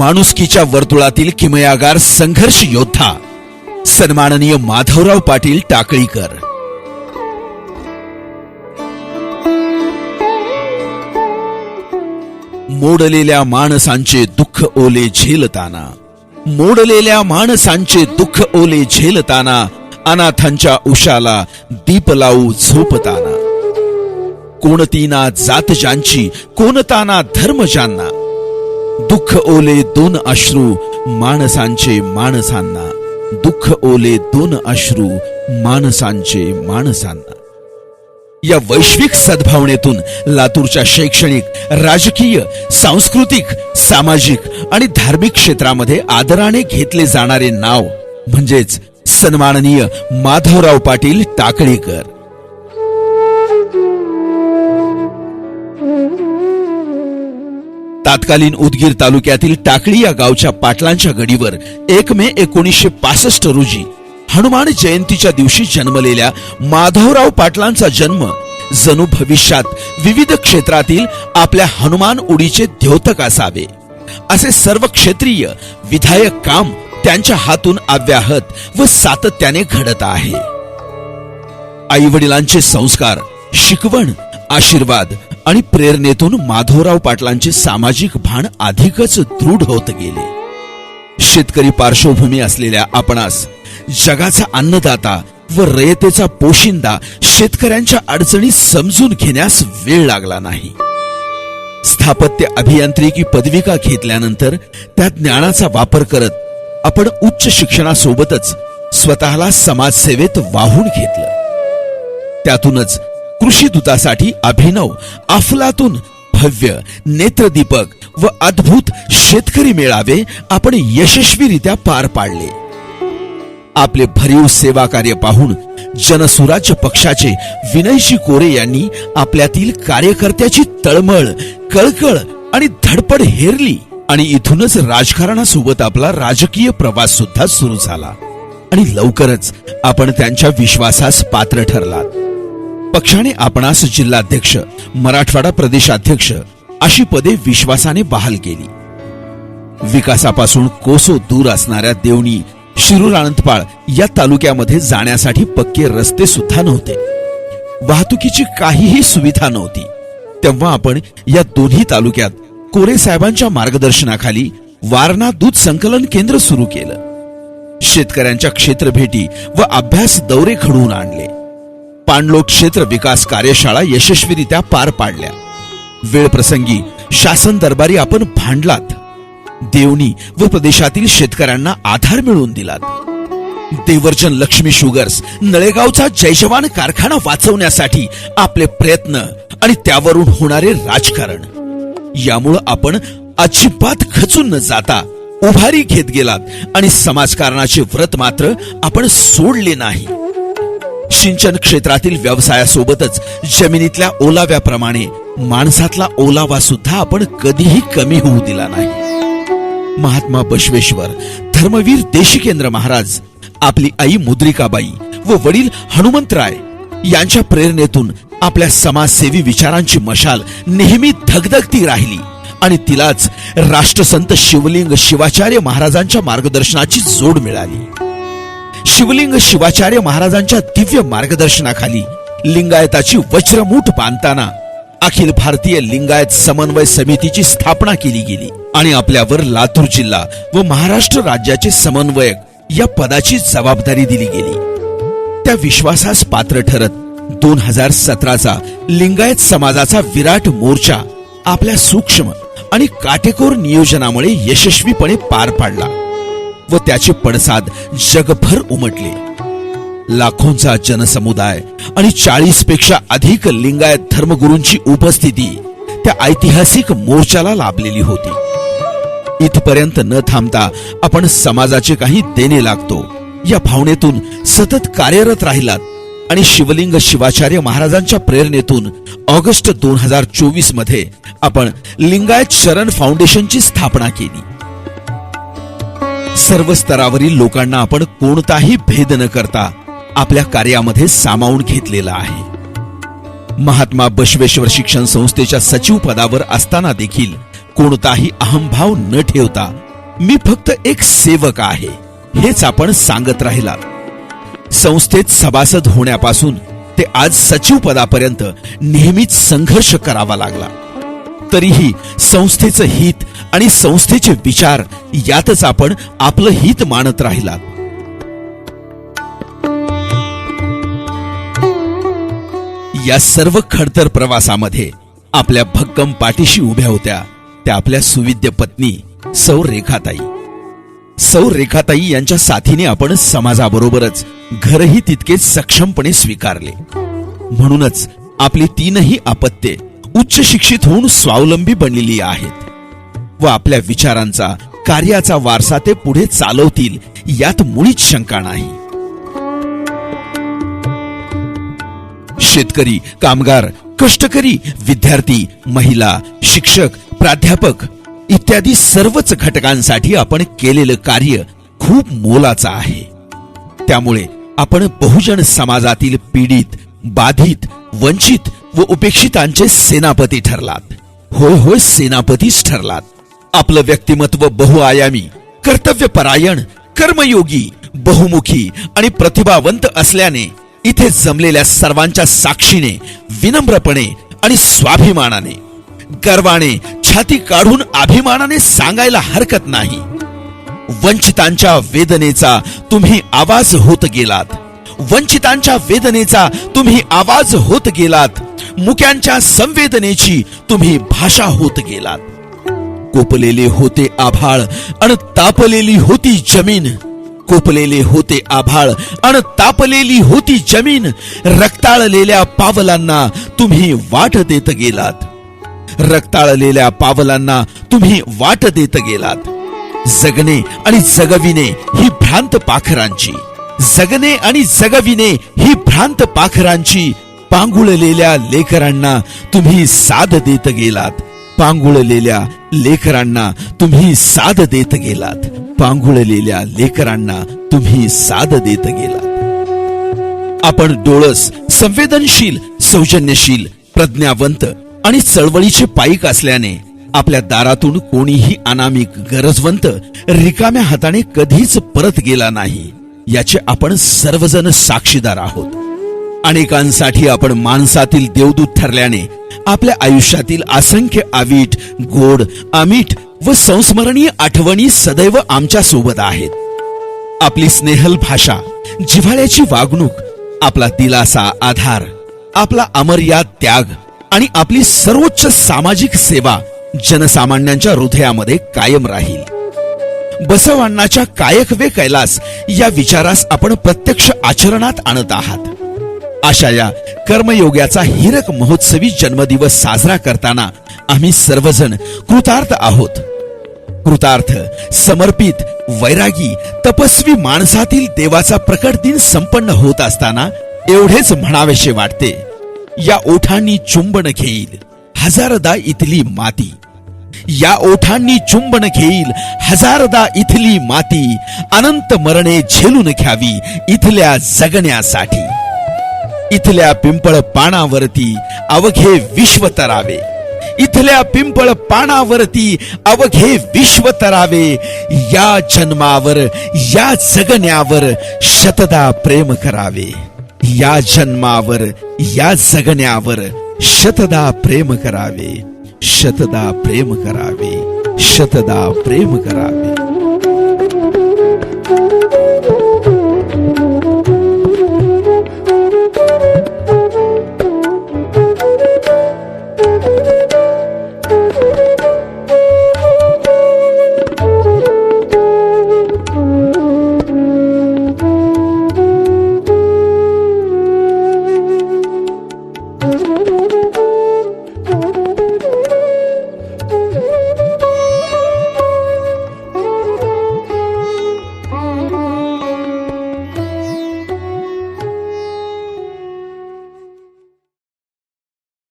माणुसकीच्या वर्तुळातील किमयागार संघर्ष योद्धा सन्माननीय माधवराव पाटील टाकळीकर. मोडलेल्या माणसांचे दुःख ओले झेलताना मोडलेल्या माणसांचे दुःख ओले झेलताना अनाथांच्या उशाला दीप लावू झोपताना. कोणतीना जात ज्यांची कोणताना धर्म ज्यांना दुःख ओले दोन अश्रू माणसांचे माणसांना. दुःख ओले दोन अश्रू माणसांचे माणसांना. या वैश्विक सद्भावनेतून लातूरच्या शैक्षणिक राजकीय सांस्कृतिक सामाजिक आणि धार्मिक क्षेत्रामध्ये आदराने घेतले जाणारे नाव म्हणजेच सन्माननीय माधवराव पाटील टाकळीकर तात्कालीन उदगीर तालुक्यातील टाकळी या गावच्या पाटलांच्या गडीवर एक मे एकोणीसशे पासष्ट रोजी हनुमान जयंतीच्या दिवशी जन्मलेल्या माधवराव पाटलांचा जन्म जणू भविष्यात विविध क्षेत्रातील आपल्या हनुमान उडीचे द्योतक असावे. असे सर्व क्षेत्रीय विधायक काम त्यांच्या हातून अव्याहत व सातत्याने घडत आहे. आई वडिलांचे संस्कार शिकवण आशीर्वाद आणि प्रेरणेतून माधवराव पाटलांचे सामाजिक भान अधिकच दृढ होत गेले. शेतकरी पार्श्वभूमी असलेल्या आपणास जगाचा अन्नदाता व रयतेचा पोशिंदा शेतकऱ्यांच्या अडचणी समजून घेण्यास वेळ लागला नाही. स्थापत्य अभियांत्रिकी पदविका घेतल्यानंतर त्या ज्ञानाचा वापर करत आपण उच्च शिक्षणासोबतच स्वतःला समाजसेवेत वाहून घेतलं. त्यातूनच कृषी दूतासाठी अभिनव अफलातून भव्य नेत्रदीपक व अद्भुत शेतकरी मेळावे आपण यशस्वीरित्या पार पाडले. आपले भरीव सेवा कार्य पाहून जनसुराज्य पक्षाचे विनयजी कोरे यांनी आपल्यातील कार्यकर्त्याची तळमळ कळकळ आणि धडपड हेरली आणि इथूनच राजकारणासोबत आपला राजकीय प्रवास सुद्धा सुरू झाला. आणि लवकरच आपण त्यांच्या विश्वासास पात्र ठरलात. पक्षाने आपणास जिल्हाध्यक्ष मराठवाडा प्रदेशाध्यक्ष अशी पदे विश्वासाने बहाल केली. विकासापासून कोसो दूर असणाऱ्या देवणी शिरूर आनंदपाळ या तालुक्यामध्ये जाण्यासाठी पक्के रस्ते सुद्धा नव्हते. वाहतुकीची काहीही सुविधा नव्हती. तेव्हा आपण या दोन्ही तालुक्यात कोरे साहेबांच्या मार्गदर्शनाखाली वारणा दूध संकलन केंद्र सुरू केलं. शेतकऱ्यांच्या क्षेत्र भेटी व अभ्यास दौरे घडवून आणले. पाणलोट क्षेत्र विकास कार्यशाळा यशस्वीरित्या पार पाडल्या. वेळ प्रसंगी शासन दरबारी आपण भांडलात. देवणी व प्रदेशातील शेतकऱ्यांना आधार मिळवून दिलात. देवर्जन लक्ष्मी शुगर्स नळेगावचा जयजवान कारखाना वाचवण्यासाठी आपले प्रयत्न आणि त्यावरून होणारे राजकारण. यामुळं आपण अजिबात खचून न जाता उभारी घेत गेलात आणि समाजकारणाचे व्रत मात्र आपण सोडले नाही. सिंचन क्षेत्रातील व्यवसायासोबतच जमिनीतल्या ओलाव्याप्रमाणे माणसातला ओलावा सुद्धा आपण कधीही कमी होऊ दिला नाही. महात्मा बसवेश्वर धर्मवीर देशिकेंद्र महाराज आपली आई मुद्रिकाबाई व वडील हनुमंतराय यांच्या प्रेरणेतून आपल्या समाजसेवी विचारांची मशाल नेहमी धगधगती राहिली आणि तिलाच राष्ट्रसंत शिवलिंग शिवाचार्य महाराजांच्या मार्गदर्शनाची जोड मिळाली. शिवलिंग शिवाचार्य महाराजांच्या दिव्य मार्गदर्शनाखाली लिंगायताची वज्रमूठ बांधताना अखिल भारतीय लिंगायत समन्वय समितीची स्थापना केली गेली. आणि आपल्यावर लातूर जिल्हा व महाराष्ट्र राज्याचे समन्वयक या पदाची जबाबदारी दिली गेली. त्या विश्वासास पात्र ठरत दोन हजार सतराचा लिंगायत समाजाचा विराट मोर्चा आपल्या सूक्ष्म आणि काटेकोर नियोजनामुळे यशस्वीपणे पार पाडला. व त्याचे पडसाद जगभर उमटले. लाखोंचा जनसमुदाय आणि चाळीसपेक्षा अधिक लिंगायत धर्मगुरूंची उपस्थिती त्या ऐतिहासिक मोर्चाला लाभलेली होती. इथपर्यंत न थांबता आपण समाजाचे काही देणे लागतो. या भावनेतून सतत कार्यरत राहिलात आणि शिवलिंग शिवाचार्य महाराजांच्या प्रेरणेतून ऑगस्ट दोन हजार चोवीसमध्ये आपण लिंगायत शरण फाउंडेशनची स्थापना केली. सर्व स्तरावरील लोकांना आपण कोणताही भेद न करता आपल्या कार्यामध्ये सामावून घेतलेला आहे. महात्मा बसवेश्वर शिक्षण संस्थेच्या सचिव पदावर असताना देखील कोणताही अहंभाव न ठेवता मी फक्त एक सेवक आहे हेच आपण सांगत राहिला संस्थेत सभासद होण्यापासून ते आज सचिव पदापर्यंत नेहमीच संघर्ष करावा लागला. तरीही संस्थेचं हित आणि संस्थेचे विचार यातच आपण आपलं हित मानत राहिलात. या सर्व खडतर प्रवासामध्ये आपल्या भक्कम पाठीशी उभ्या होत्या त्या आपल्या सुविद्य पत्नी सौ रेखाताई. सौ रेखाताई यांच्या साथीने आपण समाजाबरोबरच घरही तितकेच सक्षमपणे स्वीकारले. म्हणूनच आपली तीनही अपत्ये उच्च शिक्षित होऊन स्वावलंबी बनलेली आहेत व आपल्या विचारांचा कार्याचा वारसा ते पुढे चालवतील यात मुळीच शंका नाही. शेतकरी कामगार कष्टकरी विद्यार्थी महिला शिक्षक प्राध्यापक इत्यादी सर्वच घटकांसाठी आपण केलेलं कार्य खूप मोलाचं आहे. त्यामुळे आपण बहुजन समाजातील पीडित बाधित वंचित व उपेक्षितांचे सेनापती ठरलात. होय होय सेनापतीच ठरलात. आपलं व्यक्तिमत्व बहुआयामी कर्तव्यपरायण कर्मयोगी बहुमुखी आणि प्रतिभावंत असल्याने इथे जमलेल्या सर्वांच्या साक्षीने विनम्रपणे आणि स्वाभिमानाने गर्वाने छाती काढून अभिमानाने सांगायला हरकत नाही. वंचितांच्या वेदनेचा तुम्ही आवाज होत गेलात. वंचितांच्या वेदनेचा तुम्ही आवाज होत गेलात. मुक्यांच्या संवेदनेची तुम्ही भाषा होत गेलात. कोपलेले होते आभाळ अन तापलेली होती जमीन. कोपलेले होते आभाळ अन तापलेली होती जमीन. रक्ताळलेल्या पावलांना तुम्ही वाट देत गेलात. रक्ताळलेल्या पावलांना तुम्ही वाट देत गेलात. जगणे आणि जगविणे ही भ्रांत पाखरांची. जगणे आणि जगविणे ही भ्रांत पाखरांची पांगुळलेल्या लेकरांना तुम्ही साध देत गेलात. पांगुळलेल्या लेकरांना तुम्ही साध देत गेलात. पांगुळलेल्या लेकरांना तुम्ही साध देत गेलात. आपण डोळस संवेदनशील सौजन्यशील प्रज्ञावंत आणि चळवळीचे पाईक असल्याने आपल्या दारातून कोणीही अनामिक गरजवंत रिकाम्या हाताने कधीच परत गेला नाही. याचे आपण सर्वजण साक्षीदार आहोत. अनेकांसाठी आपण माणसातील देवदूत ठरल्याने आपल्या आयुष्यातील असंख्य आवीट गोड आमीठ व संस्मरणीय आठवणी सदैव आमच्यासोबत आहेत. आपली स्नेहल भाषा जिव्हाळ्याची वागणूक आपला दिलासा आधार आपला अमर्याद त्याग आणि आपली सर्वोच्च सामाजिक सेवा जनसामान्यांच्या हृदयामध्ये कायम राहील. बसवांनाच्या कायक वे कैलास या विचारास आपण प्रत्यक्ष आचरणात आणत आहात. अशा या कर्मयोग्याचा हिरक महोत्सवी जन्मदिवस साजरा करताना आम्ही सर्वजण कृतार्थ आहोत. कृतार्थ समर्पित वैरागी तपस्वी माणसातील देवाचा प्रकट दिन संपन्न होत असताना एवढेच म्हणावेसे वाटते. या ओठांनी चुंबन घेईल. हजारदा इथली माती. या ओठांनी चुंबन घेईल हजारदा इथली माती अनंत मरणे झेलून घ्यावी इथल्या जगण्यासाठी. इथल्या पिंपळ पानावरती अवघे विश्व तरावे. इथल्या पिंपळ पानावरती अवघे विश्व तरावे. या जन्मावर या जगण्यावर शतदा प्रेम करावे. या जन्मावर या जगण्यावर शतदा प्रेम करावे. शतदा प्रेम करावे शतदा प्रेम करावे